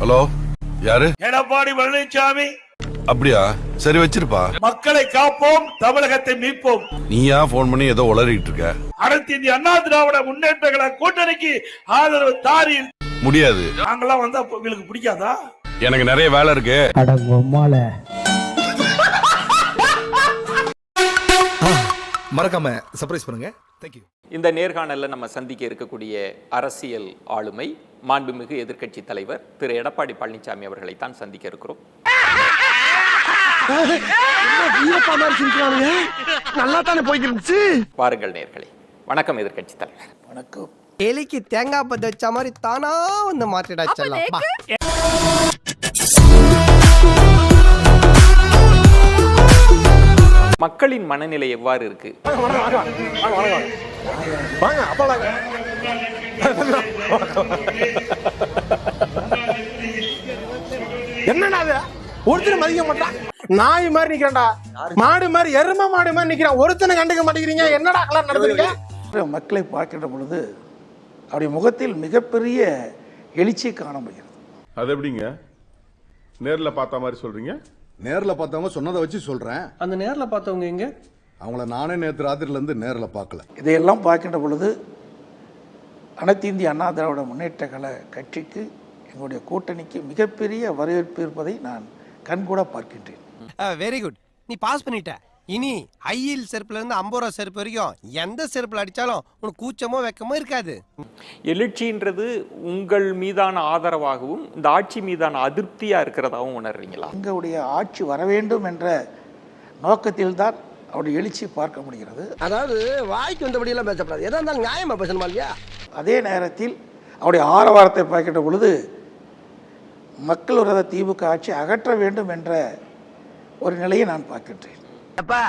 Hello யாரு? எடப்பாடி பழனிசாமி. அப்படியா? சரி வச்சிருப்பா. மக்களை காப்போம் தமிழகத்தை மீட்போம். நீயா ஃபோன் பண்ணி ஏதோ உளறிட்டு இருக்க? அனைத்து இந்திய அண்ணா திராவிட முன்னேற்றங்களை கூட்டணிக்கு ஆதரவு தாரி முடியாது. நாங்கெல்லாம் வந்தா உங்களுக்கு பிடிக்காதா? எனக்கு நிறைய வேலை இருக்கு. மறக்காம சர்ப்ரைஸ் பண்ணுங்க. தேங்க்யூ இந்த நேர்காணலில் நம்ம சந்திக்க இருக்கக்கூடிய அரசியல் ஆளுமை மாண்புமிகு எதிர்க்கட்சி தலைவர் திரு. எடப்பாடி பழனிசாமி அவர்களை தான் சந்திக்க இருக்கிறோம். நல்லா தானே போய்ட்டு இருந்துச்சு வாருங்கள் நேர்களே. வணக்கம் எதிர்க்கட்சி தலைவர். வணக்கம். எலிக்கு தேங்காய் பத்த வச்ச மாதிரி தானா வந்து பா. மக்களின் மனநிலை எவ்வாறு இருக்கு? வாங்க அப்பா வாங்க. என்னடா அது ஒருத்தர் மதிக்க மாட்டான். நாய் மாதிரி நிக்கிறேன்டா. மாடு மாதிரி எரும மாடு மாதிரி நிக்கிறான். ஒருத்தனை கண்டுக்க மாட்டேங்கிறீங்க. என்னடா கலர் நடத்துறீங்க மக்களை பார்க்கின்ற பொழுது அவருடைய முகத்தில் மிகப்பெரிய எழுச்சி காண முடிகிறது. அது எப்படிங்க? நேர்ல பார்த்த மாதிரி சொல்றீங்க? நேர்ல பார்த்தவங்க சொன்னதை வச்சு சொல்றேன். அந்த நேர்ல பார்த்தவங்க எங்க? அவங்கள நானே நேற்று ராத்திரில இருந்து நேர்ல பார்க்கல. இதையெல்லாம் பார்க்கின்ற பொழுது அனைத்து இந்திய அண்ணா திராவிட முன்னேற்ற கழக கட்சிக்கு எங்களுடைய கூட்டணிக்கு மிகப்பெரிய வரவேற்பு இருப்பதை நான் கண்கூட பார்க்கின்றேன். வெரி குட் நீ பாஸ் பண்ணிட்ட. இனி ஹையில் செருப்புல இருந்து ஐம்பது ரூபா செருப்பு வரைக்கும் எந்த செருப்புல அடிச்சாலும் உனக்கு கூச்சமோ வெக்கமோ இருக்காது. எழுச்சின்றது உங்கள் மீதான ஆதரவாகவும் இந்த ஆட்சி மீதான அதிருப்தியா இருக்கிறதாவும் உணர்றீங்களா? எங்களுடைய ஆட்சி வர வேண்டும் என்ற நோக்கத்தில்தான் அவருடைய எழுச்சி பார்க்க முடிகிறது. அதாவது வாய்க்கு வந்தபடி எல்லாம் பேசப்படாது. எதா இருந்தாலும் நியாயமா பேசணுமா இல்லையா? அதே நேரத்தில் அவருடைய ஆரவாரத்தை பார்க்கின்ற பொழுது மக்கள் விரோத திமுக ஆட்சி அகற்ற வேண்டும் என்ற ஒரு நிலையை நான் பார்க்கின்றேன். அப்பா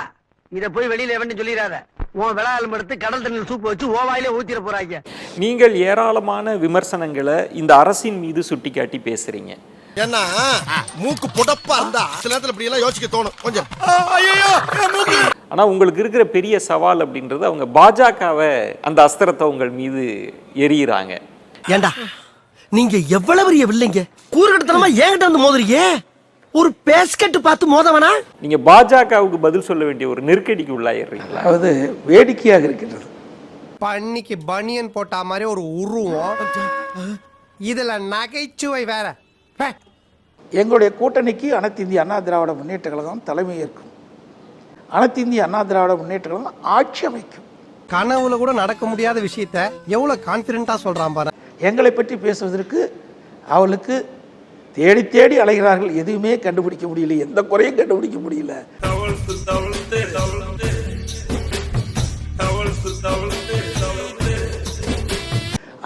இத போய் வெளியில எவன்னு சொல்லிடாத உன் விளாலும் எடுத்து கடல் தண்ணியில் சூப்பு வச்சு ஓ வாயிலே ஊத்திர போறாங்க. நீங்கள் ஏராளமான விமர்சனங்களை இந்த அரசின் மீது சுட்டிக்காட்டி பேசுறீங்க. ஏன்னா மூக்கு புடப்பா இருந்தா சில நேரத்துல இப்படி எல்லாம் யோசிக்க தோணும். கொஞ்சம். ஆனா உங்களுக்கு இருக்கிற பெரிய சவால் அப்படின்றது அவங்க பாஜகவை அந்த அஸ்திரத்தை உங்கள் மீது எரியிறாங்க ஏண்டா நீங்க எவ்வளவு பெரிய வில்லைங்க? கூறுகட்டத்தனமா ஏங்கிட்ட வந்து மோதுறீங்க? ஒரு பேஸ்கெட் பார்த்து மோதவனா? நீங்க பாஜகவுக்கு பதில் சொல்ல வேண்டிய ஒரு நெருக்கடிக்கு உள்ளாயிடுறீங்களா? அதாவது வேடிக்கையாக இருக்கின்றது பண்ணிக்கு பனியன் போட்டா மாதிரி ஒரு உருவம். இதுல நகைச்சுவை வேற. எங்களுடைய கூட்டணிக்கு அனைத்து இந்திய அண்ணா திராவிட முன்னேற்ற கழகம் தலைமை ஏற்கும். அனைத்து இந்திய அண்ணா திராவிட முன்னேற்ற கழகம் ஆட்சி அமைக்கும். கனவுல கூட நடக்க முடியாத விஷயத்த எவ்வளவு கான்பிடண்டா சொல்றான் பாரு. எங்களை பற்றி பேசுவதற்கு அவளுக்கு தேடி தேடி அலைகிறார்கள். எதுவுமே கண்டுபிடிக்க முடியல. எந்த குறையும் கண்டுபிடிக்க முடியல.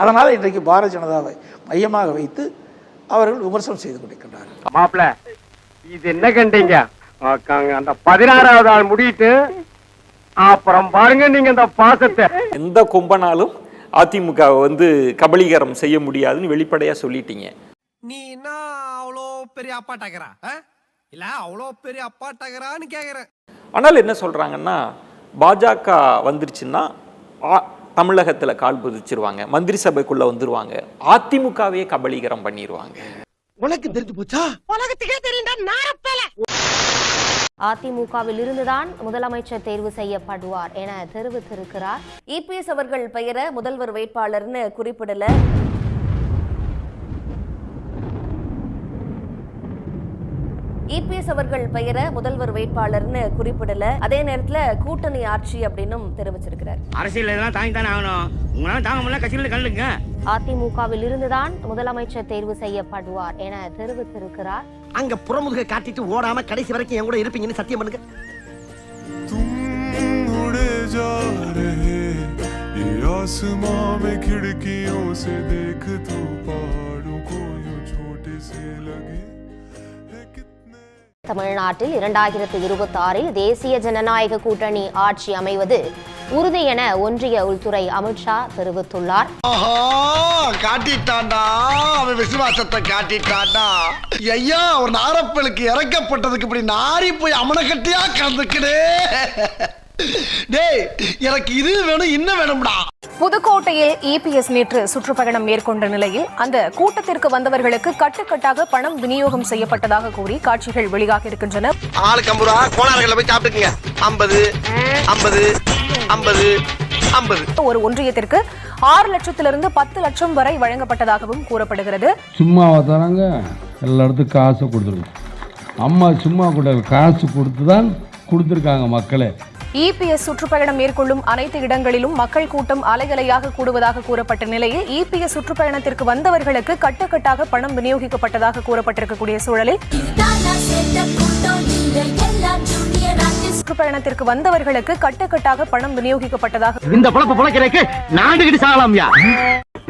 அதனால் இன்றைக்கு பாரதிய ஜனதாவை மையமாக வைத்து அவர்கள் விமர்சனம் செய்து கொண்டிருக்கின்றார்கள். மாப்பிள இது என்ன கண்டீங்க? அந்த பதினாறாவது ஆள் முடிட்டு அப்புறம் பாருங்க நீங்க இந்த பாசத்தை. எந்த கொம்பனாலும் அதிமுக வந்து கபலீகரம் செய்ய முடியாதுன்னு வெளிப்படையா சொல்லிட்டீங்க. நீ என்ன அவ்வளோ பெரிய அப்பாட்டாக்கிறா இல்ல அவ்வளோ பெரிய அப்பாட்டாக்கிறான்னு கேக்குறேன். ஆனால் என்ன சொல்றாங்கன்னா பாஜக வந்துருச்சுன்னா ஆ- தமிழகத்துல கால் பதிச்சிருவாங்க. மந்திரி சபைக்குள்ள வந்துருவாங்க. அதிமுகவே கபலீகரம் பண்ணிடுவாங்க உனக்கு தெரிஞ்சு போச்சா? அதிமுகவில் இருந்துதான் முதலமைச்சர் தேர்வு செய்யப்படுவார் என தெரிவித்திருக்கிறார். இபிஎஸ் அவர்கள் பெயரை முதல்வர் வேட்பாளர்னு குறிப்பிடல. இபிஎஸ் அவர்கள் பெயரை முதல்வர் வேட்பாளர்னு குறிப்பிடல அதே நேரத்துல கூட்டணி ஆட்சி அப்படின்னும் தெரிவிச்சிருக்கிறார் அரசியல் இதெல்லாம் தாங்கி தானே ஆகணும் உங்களால தாங்க முடியல கட்சியில் கல்லுங்க அதிமுகவில் இருந்துதான் முதலமைச்சர் தேர்வு செய்யப்படுவார் என தெரிவித்திருக்கிறார் அங்க புறமுதுக காட்டிட்டு ஓடாம கடைசி வரைக்கும் என் கூட இருப்பீங்கன்னு சத்தியம் பண்ணுங்க उड़े जा रहे ये आसमां में खिड़कियों से देख तू पहाड़ों को यूं छोटे से लगे है कितने தமிழ்நாட்டில் இரண்டாயிரத்து இருபத்தி ஆறில் தேசிய ஜனநாயக கூட்டணி ஆட்சி அமைவது உறுதி என ஒன்றிய உள்துறை அமித்ஷா தெரிவித்துள்ளார். ஆஹா அவன் விசுவாசத்தை காட்டிட்டான்டா. ஐயா ஒரு நாரப்பலுக்கு இறக்கப்பட்டதுக்கு இப்படி நாரி போய் அமனக்கட்டியா கலந்துக்கிடு எனக்கு இது வேணும் இன்னும் வேணும்டா. புதுக்கோட்டையில் இபிஎஸ் நேற்று சுற்றுப்பயணம் மேற்கொண்ட நிலையில் அந்த கூட்டத்திற்கு வந்தவர்களுக்கு கட்டுக்கட்டாக பணம் விநியோகம் செய்யப்பட்டதாக கூறி காட்சிகள் வெளியாக இருக்கின்றன. ஆளுக்கு ஐம்பது ரூபா கோணார்களில் போய் சாப்பிட்டுக்குங்க. ஐம்பது ஐம்பது ஐம்பது ஐம்பது. ஒரு ஒன்றியத்திற்கு ஆறு லட்சத்திலிருந்து பத்து லட்சம் வரை வழங்கப்பட்டதாகவும் கூறப்படுகிறது. சும்மாவா தராங்க? எல்லா இடத்துக்கும் காசு கொடுத்துருக்கோம் அம்மா சும்மா கூட காசு கொடுத்து தான் கொடுத்துருக்காங்க மக்களே. இபிஎஸ் சுற்றுப்பயணம் மேற்கொள்ளும் அனைத்து இடங்களிலும் மக்கள் கூட்டம் அலையலையாக கூடுவதாக கூறப்பட்ட நிலையில் இபிஎஸ் சுற்றுப்பயணத்திற்கு வந்தவர்களுக்கு கட்டுக்கட்டாக பணம் விநியோகிக்கப்பட்டதாக கூறப்பட்டிருக்கக்கூடிய சூழலில் சுற்றுப்பயணத்திற்கு வந்தவர்களுக்கு கட்டுக்கட்டாக பணம் விநியோகிக்கப்பட்டதாக இந்த பொழப்பு பொழைக்கிறதுக்கு நாண்டுகிட்டு சாகலாம்யா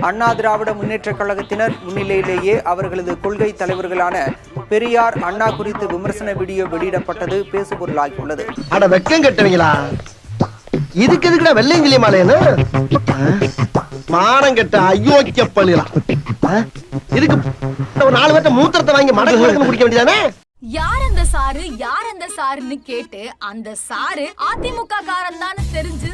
அண்ணா திராவிட முன்னேற்ற கழகத்தினர் முன்னிலையிலேயே அவர்களது கொள்கை தலைவர்களான பெரியார் அண்ணா குறித்து விமர்சன வீடியோ வெளியிடப்பட்டது பேசுபொருளாகியுள்ளது. அட வெக்கம் கட்டுவீங்களா? இதுக்கு எதுக்குடா வெள்ளையங்கிலி மாலையன்னு மானம் கெட்ட அயோக்கிய பள்ளிலாம் இதுக்கு ஒரு நாலு பேர்த்த மூத்திரத்தை வாங்கி மடக்கு மடக்கு குடிக்க வேண்டியதானே? யார் அந்த சாரு? யார் அந்த சாருன்னு கேட்டு அந்த சாரு அதிமுக காரன் தான்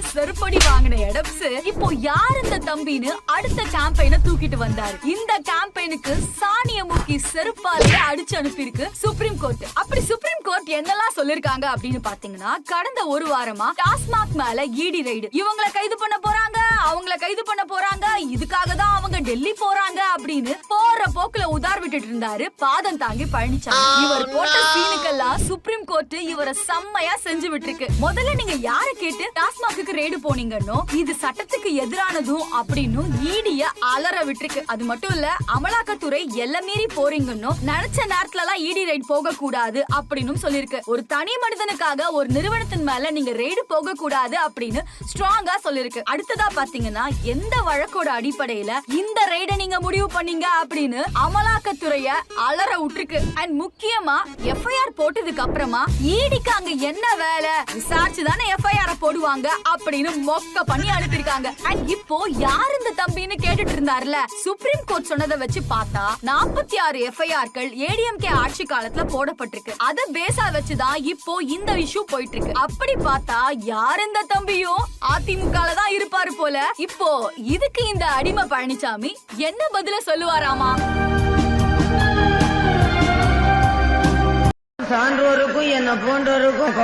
செருப்படி வாங்கின எடப்ஸ் இப்போ யார் இந்த தம்பின்னு அடுத்த கேம்பெயினை தூக்கிட்டு வந்தாரு. இந்த கேம்பெயினுக்கு சானிய மூக்கி செருப்பாலே அடிச்சு அனுப்பியிருக்கு சுப்ரீம் கோர்ட் அப்படி சுப்ரீம் கோர்ட் என்னெல்லாம் சொல்லிருக்காங்க அப்படின்னு பாத்தீங்கன்னா கடந்த ஒரு வாரமா டாஸ்மாக் மேல இடி ரைடு இவங்களை கைது பண்ண போறாங்க அவங்கள கைது பண்ண போறாங்க. இதுக்காக தான் அவங்க டெல்லி போறாங்க அப்படின்னு போற போக்குல உதார் விட்டுட்டு இருந்தாரு. பாதம் தாங்கி பழனிசாமி இவர் போட்ட சீனுக்கெல்லாம் சுப்ரீம் கோர்ட் இவரை செம்மையா செஞ்சு விட்டுருக்கு. முதல்ல நீங்க யார கேட்டு டாஸ்மாக்கு ரெய்டு போனீங்கன்னோ இது சட்டத்துக்கு எதிரானதும் அப்படின்னு ஈடிய அலற விட்டுருக்கு. அது மட்டும் இல்ல அமலாக்கத்துறை எல்லை மீறி போறீங்கன்னோ நினைச்ச நேரத்துல எல்லாம் இடி ரைட் போக கூடாது அப்படின்னு சொல்லிருக்கு. ஒரு தனி மனிதனுக்காக ஒரு நிறுவனத்தின் மேல நீங்க ரெய்டு போக கூடாது அப்படின்னு ஸ்ட்ராங்கா சொல்லிருக்கு. அடுத்ததா பாத்தீங்கன்னா எந்த வழக்கோட அடிப்படையில இந்த ரெய்ட நீங்க முடிவு பண்ணீங்க அப்படின்னு அமலாக்கத்துறைய அலற விட்டுருக்கு. அண்ட் முக்கியமா எஃப்ஐஆர் போட்டதுக்கு அப்புறமா ஈடிக்கு அங்க என்ன வேலை? விசாரிச்சு தானே எஃப்ஐஆர் போடுவாங்க அப்படின்னு மொக்க பண்ணி அனுப்பியிருக்காங்க. அண்ட் இப்போ யார் இந்த தம்பின்னு கேட்டுட்டு இருந்தாருல? சுப்ரீம் கோர்ட் சொன்னதை வச்சு பார்த்தா நாற்பத்தி ஆறு எஃப்ஐஆர்கள் ஏடிஎம்கே ஆட்சி காலத்துல போடப்பட்டிருக்கு. அத பேசா வச்சுதான் இப்போ இந்த இஷ்யூ போயிட்டு இருக்கு அப்படி பார்த்தா யார் இந்த தம்பியும் அதிமுக தான் இருப்பாரு போல. இப்போ இதுக்கு இந்த அடிமை பழனிசாமி என்ன பதில சொல்லுவாராமா? சான்றோருக்கும் என்ன போன்றோருக்கும்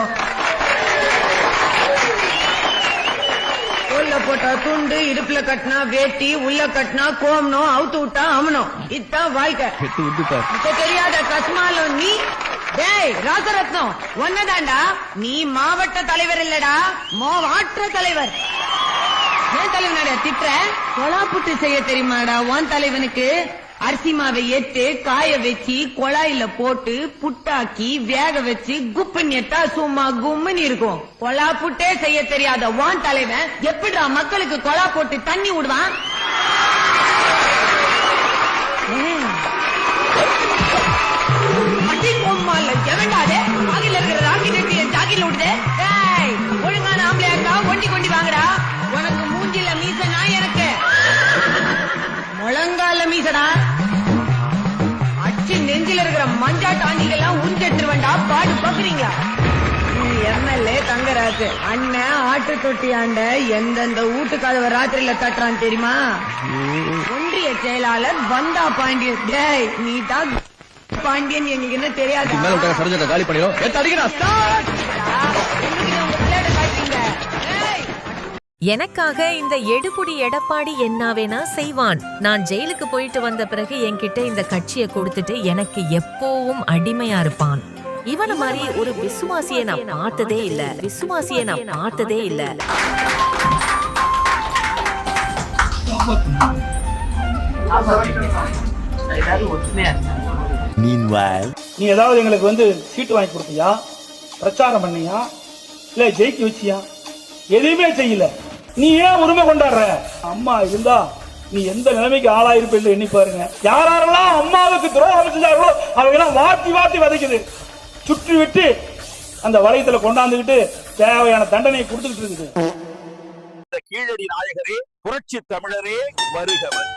தோல்ல போட்டா துண்டு இடுப்புல கட்டினா வேட்டி உள்ள கட்டினா கோமணும் அவுத்து விட்டா அமணும் இதான் வாழ்க்கை. இப்ப தெரியாத கஸ்மாலும் நீ? டேய் ராசரத்னம் ஒன்னதாண்டா நீ மாவட்ட தலைவர் இல்லடா மாவாற்ற தலைவர். ஏன் தலைவனாடா திட்டுற? கொலாப்புட்டு செய்ய தெரியுமாடா? உன் தலைவனுக்கு அரிசி மாவை எட்டு காய வச்சு குழாயில போட்டு புட்டாக்கி வேக வச்சு குப்புன்னு எட்டா சும்மா கும்முன்னு இருக்கும். கொலா புட்டே செய்ய தெரியாத வான் தலைவன் எப்படிடா மக்களுக்கு கொலா போட்டு தண்ணி விடுவான் மஞ்சா பாடு பாக்குறீங்களா? எம்எல்ஏ தங்கராஜு. அண்ணன் ஆட்டு தொட்டி ஆண்ட எந்தெந்த வீட்டு கதவை ராத்திரியில தட்டுறான் தெரியுமா? ஒன்றிய செயலாளர் வந்தா பாண்டியன். டேய் நீ தான் பாண்டியன் எனக்கு என்ன தெரியாது சரிஞ்சதை காலி பண்ணிடும் எனக்காக இந்த எடுபுடி எடப்பாடி என்ன வேணா செய்வான். நான் ஜெயிலுக்கு போயிட்டு வந்த பிறகு என்கிட்ட இந்த கட்சியை கொடுத்துட்டு எனக்கு எப்பவும் அடிமையா இருப்பான். இவன மாதிரி ஒரு விசுவாசியை நான் பார்த்ததே இல்ல. விசுவாசியை நான் பார்த்ததே இல்ல. நீ ஏதாவது எங்களுக்கு வந்து சீட்டு வாங்கி கொடுத்தியா? பிரச்சாரம் பண்ணியா? இல்ல ஜெயிக்க வச்சியா? எதுவுமே செய்யல. நீ ஏன் உரிமை கொண்டாடுற? அம்மா இருந்தா நீ எந்த நிலைமைக்கு ஆளாயிருப்ப எண்ணி பாருங்க. யாரெல்லாம் அம்மாவுக்கு துரோகம் செஞ்சார்களோ அவங்க எல்லாம் வாட்டி வாட்டி வதைக்குது. சுற்றி விட்டு அந்த வளையத்துல கொண்டாந்துக்கிட்டு தேவையான தண்டனையை கொடுத்துக்கிட்டு இருக்குது. கீழடி நாயகரே புரட்சி தமிழரே வருகவர்